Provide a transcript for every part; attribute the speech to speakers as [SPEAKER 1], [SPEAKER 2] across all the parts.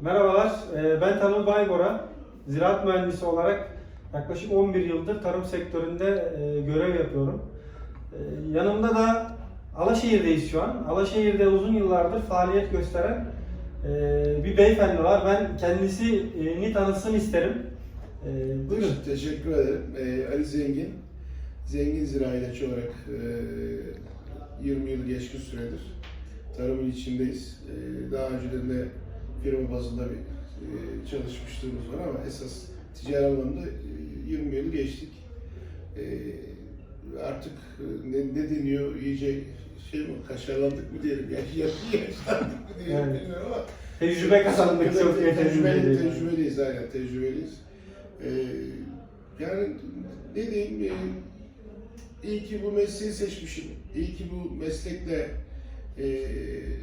[SPEAKER 1] Merhabalar, e, ben Tanıl Baybora. Ziraat mühendisi olarak yaklaşık 11 yıldır tarım sektöründe e, görev yapıyorum. E, Yanımda da Alaşehir'deyiz şu an. Alaşehir'de uzun yıllardır faaliyet gösteren bir beyefendi var. Ben kendisini tanısın isterim. Buyurun.
[SPEAKER 2] Teşekkür ederim. Ali Zengin. Zengin Zira ilaççı olarak e, 20 yıl geçkin süredir tarımın içindeyiz. Daha önceden de firma bazında bir e, çalışmışlığımız var ama esas ticari anlamda e, 20 yılı geçtik. E, artık e, ne, ne deniyor iyice şey mi kaşarlandık mı diyelim, yaş, yaş, yaşlandık mı diyelim
[SPEAKER 1] Evet.
[SPEAKER 2] bilmiyorum ama
[SPEAKER 1] Tecrübe kazandık çok
[SPEAKER 2] tecrübeli,
[SPEAKER 1] yeterince.
[SPEAKER 2] tecrübeliyiz aynen tecrübeliyiz. Ee, yani ne diyeyim e, iyi ki bu mesleği seçmişim. İyi ki bu meslekle e,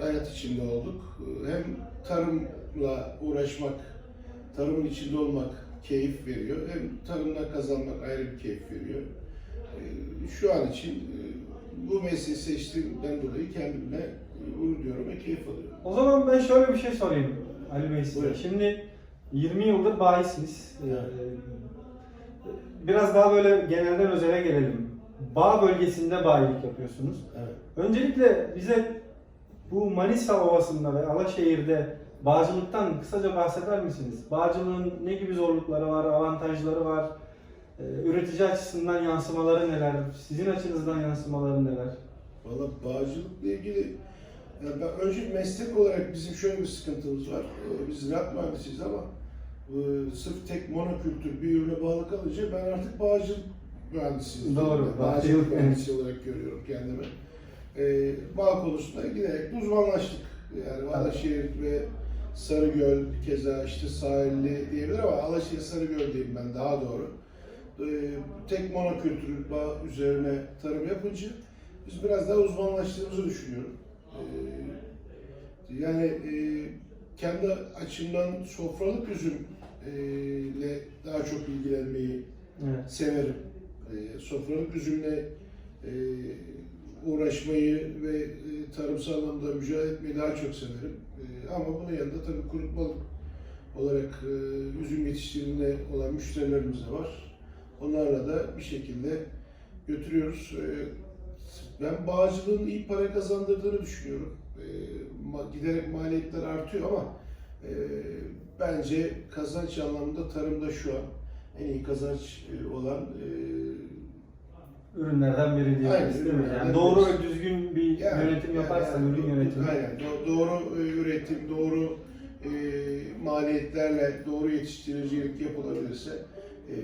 [SPEAKER 2] hayat içinde olduk. Hem tarımla uğraşmak, tarımın içinde olmak keyif veriyor. Hem tarımdan kazanmak ayrı bir keyif veriyor. Ee, şu an için e, bu mesleği seçtiğimden dolayı kendimle e, gurur duyuyorum ve keyif alıyorum.
[SPEAKER 1] O zaman ben şöyle bir şey sorayım Ali Bey size.
[SPEAKER 2] Buyurun.
[SPEAKER 1] Şimdi 20 yıldır bayisiniz. Ee,
[SPEAKER 2] Evet.
[SPEAKER 1] Biraz daha böyle genelden özele gelelim. Bağ bölgesinde bayilik yapıyorsunuz.
[SPEAKER 2] Evet.
[SPEAKER 1] Öncelikle bize bu Manisa Ovası'nda ve Alaşehir'de bağcılıktan kısaca bahseder misiniz? Bağcılığın ne gibi zorlukları var, avantajları var? Ee, Üretici açısından yansımaları neler? Sizin açınızdan yansımaları neler?
[SPEAKER 2] Valla bağcılıkla ilgili yani ben önce meslek olarak bizim şöyle bir sıkıntımız var. Ee, Biz ziraat mühendisiyiz ama e, sırf tek monokültür bir ürüne bağlı kalınca ben artık bağcılık mühendisiyim.
[SPEAKER 1] Doğru,
[SPEAKER 2] Bağcılık,
[SPEAKER 1] bağcılık
[SPEAKER 2] mühendisi olarak görüyorum kendimi. Ee, bağ konusunda giderek uzmanlaştık. Yani Alaşehir ve Sarıgöl, keza işte sahilli diyebilir ama Alaşehir Sarıgöl diyeyim ben daha doğru. Ee, tek monokültür bağ üzerine tarım yapınca biz biraz daha uzmanlaştığımızı düşünüyorum. Ee, yani e, kendi açımdan sofralık üzüm e, ile daha çok ilgilenmeyi
[SPEAKER 1] Evet.
[SPEAKER 2] severim. E, sofralık üzümle e, uğraşmayı ve e, tarımsal anlamda mücadele etmeyi daha çok severim. E, ama bunun yanında tabii kurutmalık olarak e, üzüm yetiştirdiğinde olan müşterilerimiz de var. Onlarla da bir şekilde götürüyoruz. Ben bağcılığın iyi para kazandırdığını düşünüyorum. Giderek maliyetler artıyor ama bence kazanç anlamında tarımda şu an en iyi kazanç olan
[SPEAKER 1] Ürünlerden biri diyebiliriz değil mi? Yani doğru ve düzgün bir
[SPEAKER 2] yani-
[SPEAKER 1] yönetim yaparsan
[SPEAKER 2] yani
[SPEAKER 1] ürün yönetimi.
[SPEAKER 2] Aynen. Do- doğru e, üretim, doğru e, maliyetlerle doğru yetiştiricilik yapılabilirse e,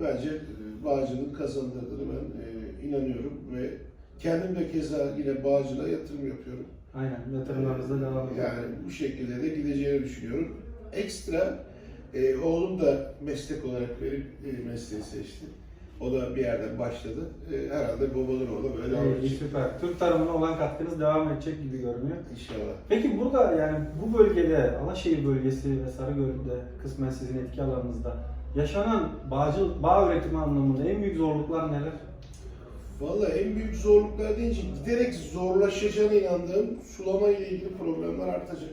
[SPEAKER 2] bence e, bağcılık kazandırdığını ben e, inanıyorum ve kendim de keza yine bağcılığa yatırım yapıyorum.
[SPEAKER 1] Aynen yatırımlarınızda devam ediyor.
[SPEAKER 2] Yani bu şekilde de gideceğini düşünüyorum. Ekstra e, oğlum da meslek olarak verip e, mesleği seçti. O da bir yerden başladı. E, herhalde babalar oğlu böyle
[SPEAKER 1] Evet,
[SPEAKER 2] olacak.
[SPEAKER 1] süper. Türk tarımına olan katkınız devam edecek gibi görünüyor.
[SPEAKER 2] İnşallah.
[SPEAKER 1] Peki burada yani bu bölgede Alaşehir bölgesi ve Sarıgöl'de kısmen sizin etki alanınızda yaşanan bağcı, bağ üretimi anlamında en büyük zorluklar neler?
[SPEAKER 2] Vallahi en büyük zorluklar deyince giderek zorlaşacağına inandığım sulama ile ilgili problemler artacak.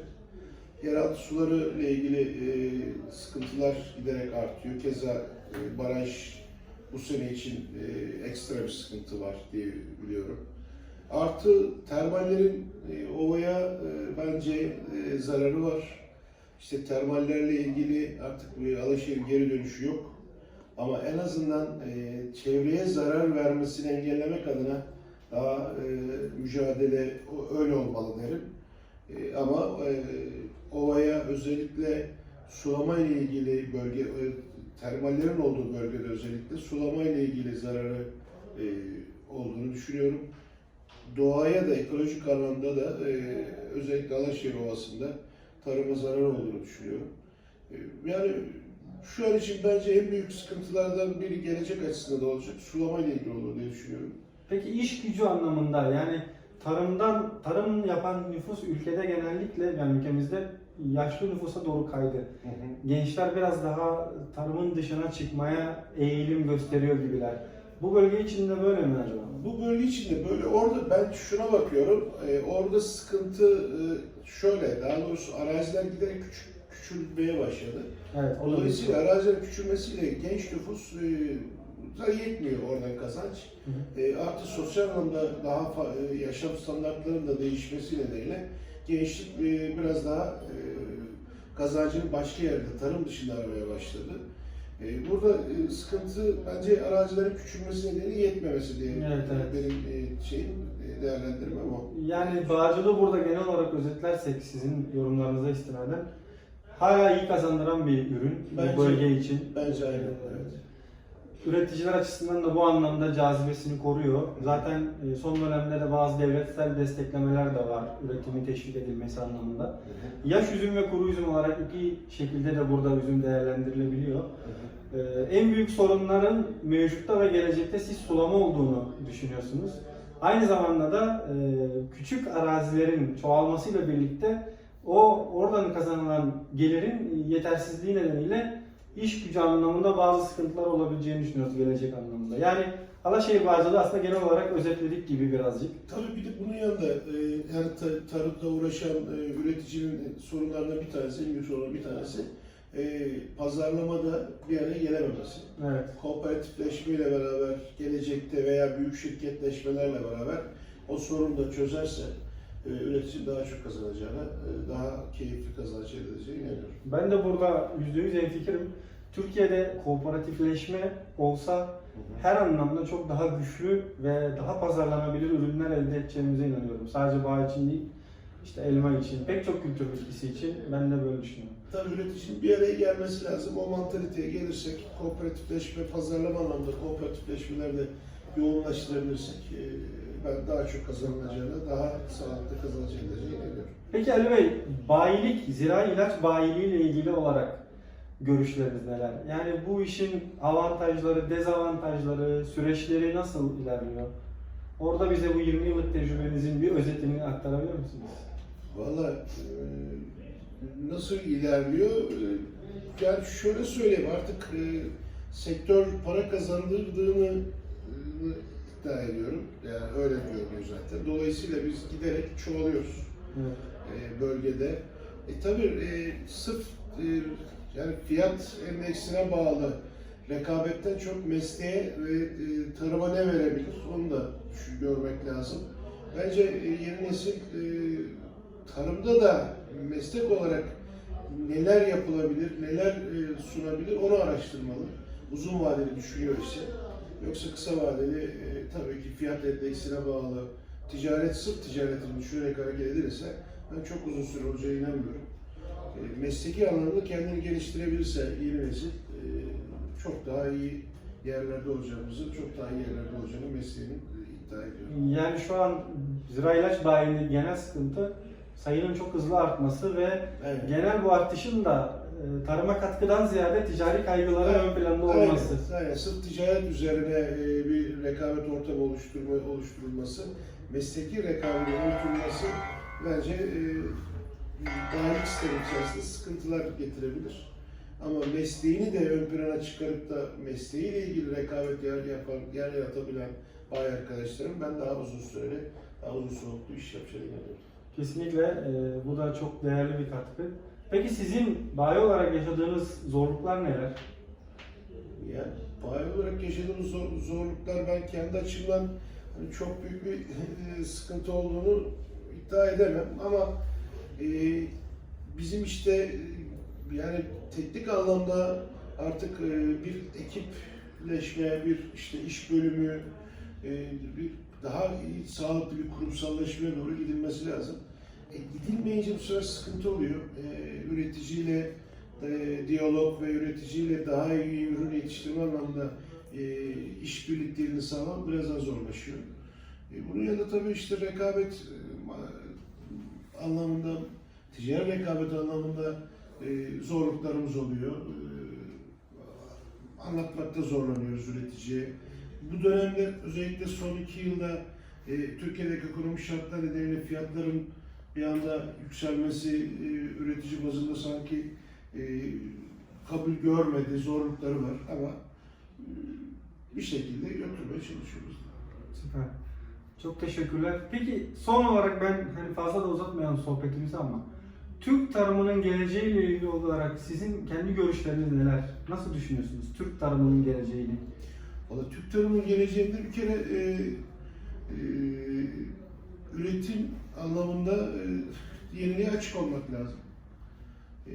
[SPEAKER 2] Yeraltı suları ile ilgili e, sıkıntılar giderek artıyor. Keza e, baraj bu sene için e, ekstra bir sıkıntı var diye biliyorum. Artı termallerin e, ovaya e, bence e, zararı var. İşte termallerle ilgili artık bir Alaşehir geri dönüşü yok. Ama en azından e, çevreye zarar vermesini engellemek adına daha e, mücadele öyle olmalı derim. E, ama e, ovaya özellikle sulama ile ilgili bölge, e, termallerin olduğu bölgede özellikle sulama ile ilgili zararı e, olduğunu düşünüyorum. Doğaya da ekolojik anlamda da e, özellikle Alaşehir Ovası'nda tarıma zarar olduğunu düşünüyorum. E, yani şu an için bence en büyük sıkıntılardan biri gelecek açısından da olacak. Sulama ile ilgili olur diye düşünüyorum.
[SPEAKER 1] Peki iş gücü anlamında yani tarımdan tarım yapan nüfus ülkede genellikle yani ülkemizde yaşlı nüfusa doğru kaydı. Gençler biraz daha tarımın dışına çıkmaya eğilim gösteriyor gibiler. Bu bölge içinde böyle mi acaba?
[SPEAKER 2] Bu bölge içinde böyle orada ben şuna bakıyorum. e, orada sıkıntı e, şöyle daha doğrusu araziler giderek küçük küçülmeye başladı.
[SPEAKER 1] Evet,
[SPEAKER 2] Dolayısıyla
[SPEAKER 1] sorun.
[SPEAKER 2] arazilerin küçülmesiyle genç nüfus e, da yetmiyor oradan kazanç.
[SPEAKER 1] Hı hı.
[SPEAKER 2] E, artı sosyal anlamda daha fa- e, yaşam standartlarının da değişmesi nedeniyle gençlik e, biraz daha e, kazancını başka yerde, tarım dışında aramaya başladı. E, burada e, sıkıntı bence arazilerin küçülmesi nedeniyle yetmemesi diye
[SPEAKER 1] Evet, evet.
[SPEAKER 2] benim e, şeyim, e, değerlendirmem o.
[SPEAKER 1] Yani bağcılığı burada genel olarak özetlersek sizin yorumlarınıza istinaden hala iyi kazandıran bir ürün
[SPEAKER 2] Bence-
[SPEAKER 1] bu bölge için.
[SPEAKER 2] Bence aynen. Evet.
[SPEAKER 1] Üreticiler açısından da bu anlamda cazibesini koruyor. Zaten e, son dönemde de bazı devletsel desteklemeler de var üretimin teşvik edilmesi anlamında. Yaş üzüm ve kuru üzüm olarak iki şekilde de burada üzüm değerlendirilebiliyor. Ee, en büyük sorunların mevcutta ve gelecekte siz sulama olduğunu düşünüyorsunuz. Aynı zamanda da e, küçük arazilerin çoğalmasıyla birlikte o oradan kazanılan gelirin yetersizliği nedeniyle iş gücü anlamında bazı sıkıntılar olabileceğini düşünüyoruz gelecek anlamında. Yani Alaşehir Bağcılığı aslında genel olarak özetledik gibi birazcık.
[SPEAKER 2] Tabii bir de bunun yanında e, ta- tarımda uğraşan e, üreticinin sorunlarından bir tanesi, en büyük sorunlarından bir tanesi e, pazarlamada bir araya gelememesi.
[SPEAKER 1] Evet.
[SPEAKER 2] Kooperatifleşmeyle beraber gelecekte veya büyük şirketleşmelerle beraber o sorunu da çözerse üreticinin daha çok kazanacağına, e, daha keyifli kazanç elde edeceğine inanıyorum.
[SPEAKER 1] Ben de burada %100 hemfikirim. Türkiye'de kooperatifleşme olsa her anlamda çok daha güçlü ve daha pazarlanabilir ürünler elde edeceğimize inanıyorum. Sadece bağ için değil, işte elma için, pek çok kültür bitkisi için ben de böyle düşünüyorum.
[SPEAKER 2] Tabii üreticinin bir araya gelmesi lazım. O mantaliteye gelirsek, kooperatifleşme, pazarlama anlamında kooperatifleşmelerde yoğunlaştırabilirsek e, ben daha çok kazanılacağına, daha sağlıklı kazanacağına inanıyorum.
[SPEAKER 1] Peki Ali Bey, bayilik, zirai ilaç bayiliği ile ilgili olarak görüşleriniz neler? Yani bu işin avantajları, dezavantajları, süreçleri nasıl ilerliyor? Orada bize bu 20 yıllık tecrübenizin bir özetini aktarabilir misiniz?
[SPEAKER 2] Valla e, nasıl ilerliyor? E, Yani şöyle söyleyeyim artık e, sektör para kazandırdığını e, iddia ediyorum. Yani öyle görünüyor zaten. Dolayısıyla biz giderek çoğalıyoruz
[SPEAKER 1] Evet.
[SPEAKER 2] e, bölgede. E tabii e, sırf e, yani fiyat endeksine bağlı rekabetten çok mesleğe ve e, tarıma ne verebilir onu da şu görmek lazım. Bence e, yeni nesil e, tarımda da meslek olarak neler yapılabilir, neler e, sunabilir onu araştırmalı. Uzun vadeli düşünüyor ise. Yoksa kısa vadeli e, tabii ki fiyat endeksine bağlı ticaret sırf ticaretini düşünerek hareket edilirse ben çok uzun süre olacağına inanmıyorum. E, mesleki anlamda kendini geliştirebilirse yeni nesil e, çok daha iyi yerlerde olacağımızı, çok daha iyi yerlerde olacağını mesleğini iddia ediyorum.
[SPEAKER 1] Yani şu an zira ilaç bayiliğinin genel sıkıntı sayının çok hızlı artması ve
[SPEAKER 2] Evet.
[SPEAKER 1] genel bu artışın da tarıma katkıdan ziyade ticari kaygıların ön planda olması.
[SPEAKER 2] Aynen, aynen. Sırf ticaret üzerine e, bir rekabet ortamı oluşturma, oluşturulması, mesleki rekabetin unutulması bence e, bayilik sistemi içerisinde sıkıntılar getirebilir. Ama mesleğini de ön plana çıkarıp da mesleğiyle ilgili rekabet yer, yapan, yer yaratabilen bayi arkadaşlarım ben daha uzun süreli, daha uzun soluklu iş yapacağını inanıyorum.
[SPEAKER 1] Kesinlikle e, bu da çok değerli bir katkı. Peki sizin bayi olarak yaşadığınız zorluklar neler?
[SPEAKER 2] Yani bayi olarak yaşadığımız zor- zorluklar ben kendi açımdan hani çok büyük bir e, sıkıntı olduğunu iddia edemem ama e, bizim işte e, yani teknik anlamda artık e, bir ekipleşme, bir işte iş bölümü, e, bir daha sağlıklı bir kurumsallaşmaya doğru gidilmesi lazım. E, gidilmeyince bu sefer sıkıntı oluyor. E, üreticiyle e, diyalog ve üreticiyle daha iyi ürün yetiştirme anlamında e, iş birlikteliğini sağlamak biraz daha zorlaşıyor. E, bunun yanında tabii işte rekabet e, anlamında, ticari rekabet anlamında e, zorluklarımız oluyor. E, anlatmakta zorlanıyoruz üreticiye. Bu dönemde özellikle son iki yılda e, Türkiye'deki ekonomik şartlar nedeniyle fiyatların bir anda yükselmesi e, üretici bazında sanki e, kabul görmedi, zorlukları var ama e, bir şekilde götürmeye çalışıyoruz.
[SPEAKER 1] Süper. Çok teşekkürler. Peki son olarak ben hani fazla da uzatmayalım sohbetimizi ama Türk tarımının geleceğiyle ilgili olarak sizin kendi görüşleriniz neler? Nasıl düşünüyorsunuz Türk tarımının geleceğini?
[SPEAKER 2] Valla Türk tarımının geleceğinde bir kere e, e, üretim anlamında e, yeniliğe açık olmak lazım. E,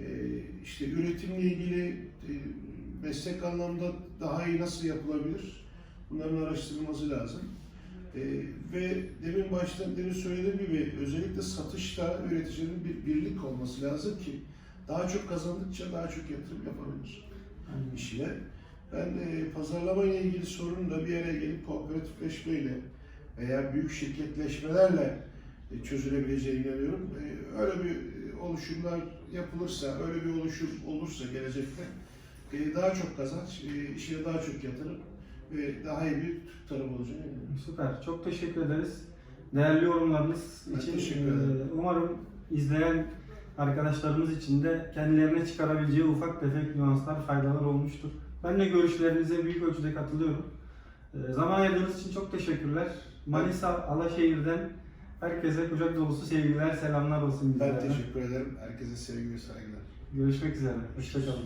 [SPEAKER 2] işte üretimle ilgili e, meslek anlamda daha iyi nasıl yapılabilir? Bunların araştırılması lazım. E, ve demin başta demin söylediğim gibi özellikle satışta üreticilerin bir birlik olması lazım ki daha çok kazandıkça daha çok yatırım yapabilir işine. Ben e, pazarlama ile ilgili sorunun da bir araya gelip kooperatifleşmeyle veya büyük şirketleşmelerle çözülebileceğine inanıyorum. E, öyle bir e, oluşumlar yapılırsa, öyle bir oluşum olursa gelecekte e, daha çok kazanç, e, işine daha çok yatırım ve daha iyi bir tarım olacağını inanıyorum.
[SPEAKER 1] Süper. Çok teşekkür ederiz. Değerli yorumlarınız
[SPEAKER 2] Ben
[SPEAKER 1] için
[SPEAKER 2] teşekkür
[SPEAKER 1] e,
[SPEAKER 2] ederim.
[SPEAKER 1] umarım izleyen arkadaşlarımız için de kendilerine çıkarabileceği ufak tefek nüanslar, faydalar olmuştur. Ben de görüşlerinize büyük ölçüde katılıyorum. E, Zaman ayırdığınız için çok teşekkürler. Manisa Alaşehir'den herkese kucak dolusu sevgiler, selamlar olsun
[SPEAKER 2] Ben
[SPEAKER 1] bizlerden.
[SPEAKER 2] teşekkür ederim. Herkese sevgi ve saygılar.
[SPEAKER 1] Görüşmek üzere. Hoşçakalın.